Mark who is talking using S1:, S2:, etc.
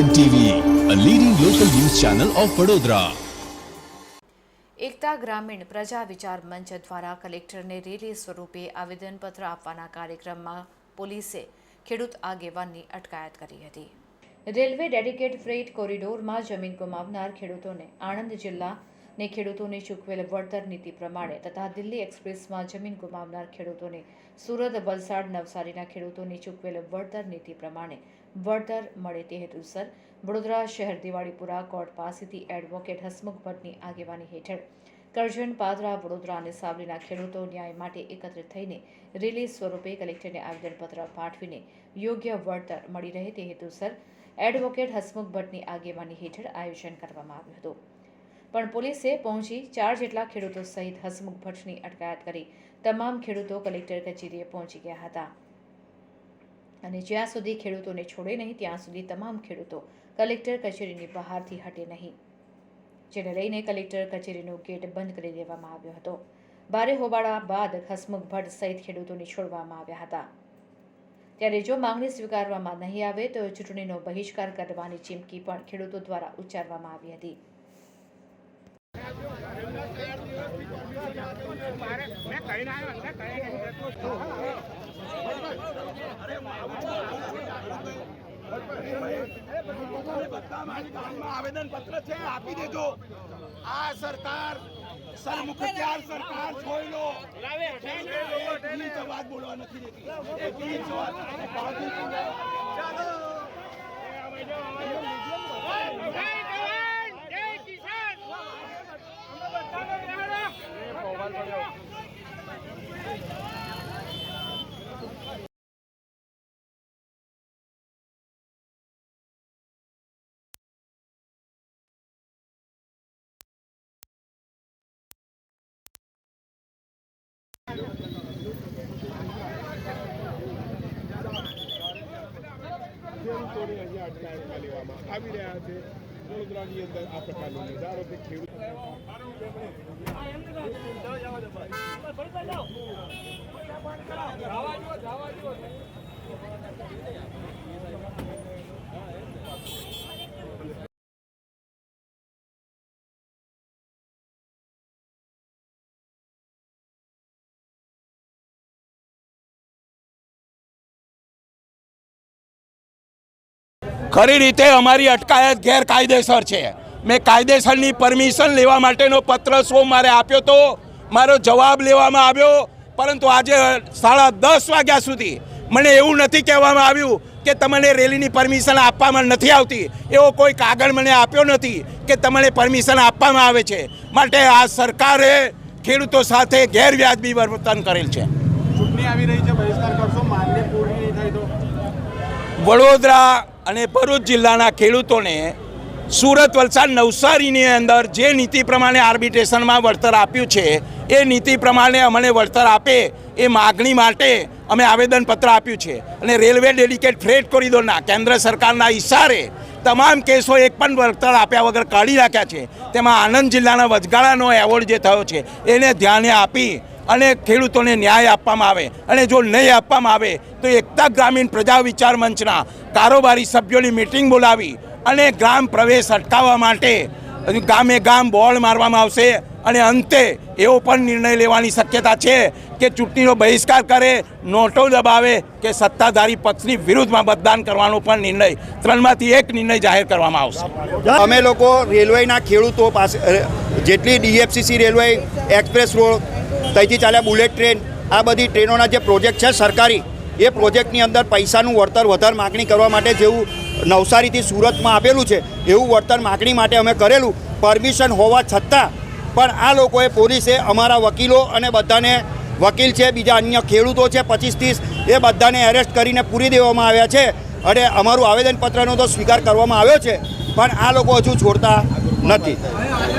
S1: N TV a leading local news channel of Vadodara
S2: એકતા ગ્રામીણ પ્રજા વિચાર મંચ દ્વારા કલેક્ટરને રેલી સ્વરૂપે આવેદનપત્ર આપવાના કાર્યક્રમમાં પોલીસે ખેડૂત આગેવાનની અટકાયત કરી હતી. રેલવે ડેડિકેટ ફ્રેટ કોરિડોરમાં જમીન ગુમાવનાર ખેડૂતોને આણંદ જિલ્લા જિલ્લાને ખેડૂતોને ચૂકવેલ વળતર નીતિ પ્રમાણે તથા દિલ્હી એક્સપ્રેસમાં જમીન ગુમાવનાર ખેડૂતોને સુરત, વલસાડ, નવસારીના ખેડૂતોને ચૂકવેલ વળતર નીતિ પ્રમાણે વળતર મળે તે હેતુસર વડોદરા શહેર, દિવાળીપુરા કોર્ટ પાસેથી એડવોકેટ હસમુખ ભટ્ટની આગેવાની હેઠળ કરજણ, પાદરા, વડોદરા અને સાવલીના ખેડૂતો ન્યાય માટે એકત્રિત થઈને રેલી સ્વરૂપે કલેક્ટરને આવેદનપત્ર પાઠવીને યોગ્ય વળતર મળી રહે તે હેતુસર એડવોકેટ હસમુખ ભટ્ટની આગેવાની હેઠળ આયોજન કરવામાં આવ્યું હતું. પણ પોલીસે પહોંચી ચાર જેટલા ખેડૂતો સહિત હસમુખ ભટ્ટની અટકાયત કરી. તમામ ખેડૂતો કલેક્ટર કચેરીએ પહોંચી ગયા હતા. અને જ્યાં સુધી ખેડૂતોને છોડે નહીં, ત્યાં સુધી તમામ ખેડૂતો કલેક્ટર કચેરીની બહારથી હટે નહીં. જેને લઈને કલેક્ટર કચેરીનો ગેટ બંધ કરી દેવામાં આવ્યો હતો. ભારે હોબાળા બાદ હસમુખ ભટ્ટ સહિત ખેડૂતોને છોડવામાં આવ્યા હતા. ત્યારે જો માંગણી સ્વીકારવામાં નહીં આવે, તો ચૂંટણીનો બહિષ્કાર કરવાની ચીમકી પણ ખેડૂતો દ્વારા ઉચ્ચારવામાં આવી હતી.
S3: આવેદન પત્ર છે આપી દેજો આ સરકાર સરમુખત્યાર સરકાર જોઈ લો ઇંચ બોલવા નથી દેતી
S4: ખેડૂતોને અહીંયા અટકાયતમાં લેવામાં આવી રહ્યા છે. વડોદરાની અંદર આ પ્રકારનો નજારો કે ખેડૂત
S3: ખરી રીતે અમારી અટકાયત ગેરકાયદેસર છે. મેં કાયદેસરની પરમિશન લેવા માટેનો પત્ર સોમવારે આપ્યો તો? મારો જવાબ લેવામાં આવ્યો પરંતુ આજે સાડા દસ વાગ્યા સુધી મને એવું નથી કહેવામાં આવ્યું કે તમને રેલીની પરમિશન આપવામાં નથી આવતી. એવો કોઈ કાગળ મને આપ્યો નથી કે તમને પરમિશન આપવામાં આવે છે. માટે આ સરકારે ખેડૂતો સાથે ગેરવ્યાજબી વર્તન કરેલ છે. વડોદરા અને ભરૂચ જિલ્લાના ખેડૂતોને સુરત, વલસાડ, નવસારીની અંદર જે નીતિ પ્રમાણે આર્બિટ્રેશનમાં વળતર આપ્યું છે, એ નીતિ પ્રમાણે અમને વળતર આપે એ માગણી માટે અમે આવેદનપત્ર આપ્યું છે. અને રેલવે ડેડિકેટ ફ્રેટ કોરિડોરના કેન્દ્ર સરકારના ઇશારે તમામ કેસો એક પણ વળતર આપ્યા વગર કાઢી નાખ્યા છે. તેમાં આણંદ જિલ્લાના વચગાળાનો એવોર્ડ જે થયો છે, એને ધ્યાને આપી અને ખેડૂતોને ન્યાય આપવામાં આવે અને જો નહીં આપવામાં આવે તો એકતા ગ્રામીણ પ્રજા વિચાર મંચના કારોબારી સભ્યોની મિટિંગ બોલાવી અને ગ્રામ પ્રવેશ અટકાવવા માટે ગામે ગામ બોર્ડ મારવામાં આવશે અને અંતે એવો પણ નિર્ણય લેવાની શક્યતા છે કે ચૂંટણીનો બહિષ્કાર કરે, નોટો દબાવે કે સત્તાધારી પક્ષની વિરુદ્ધમાં મતદાન કરવાનો પણ નિર્ણય ત્રણમાંથી એક નિર્ણય જાહેર કરવામાં આવશે.
S5: અમે લોકો રેલવેના ખેડૂતો પાસે જેટલી ડીએફસીસી રેલવે એક્સપ્રેસ રોડ ત્યાંથી ચાલ્યા બુલેટ ટ્રેન. આ બધી ટ્રેનોના જે પ્રોજેક્ટ છે સરકારી, એ પ્રોજેક્ટની અંદર પૈસાનું વળતર વધારે માગણી કરવા માટે જેવું નવસારીથી સુરતમાં આપેલું છે, એવું વળતર માગણી માટે અમે કરેલું. પરમિશન હોવા છતાં પણ આ લોકોએ પોલીસે અમારા વકીલો અને બધાને, વકીલ છે, બીજા અન્ય ખેડૂતો છે, પચીસ ત્રીસ, એ બધાને એરેસ્ટ કરીને પૂરી દેવામાં આવ્યા છે. અને અમારું આવેદનપત્રનો તો સ્વીકાર કરવામાં આવ્યો છે, પણ આ લોકો હજુ છોડતા નથી.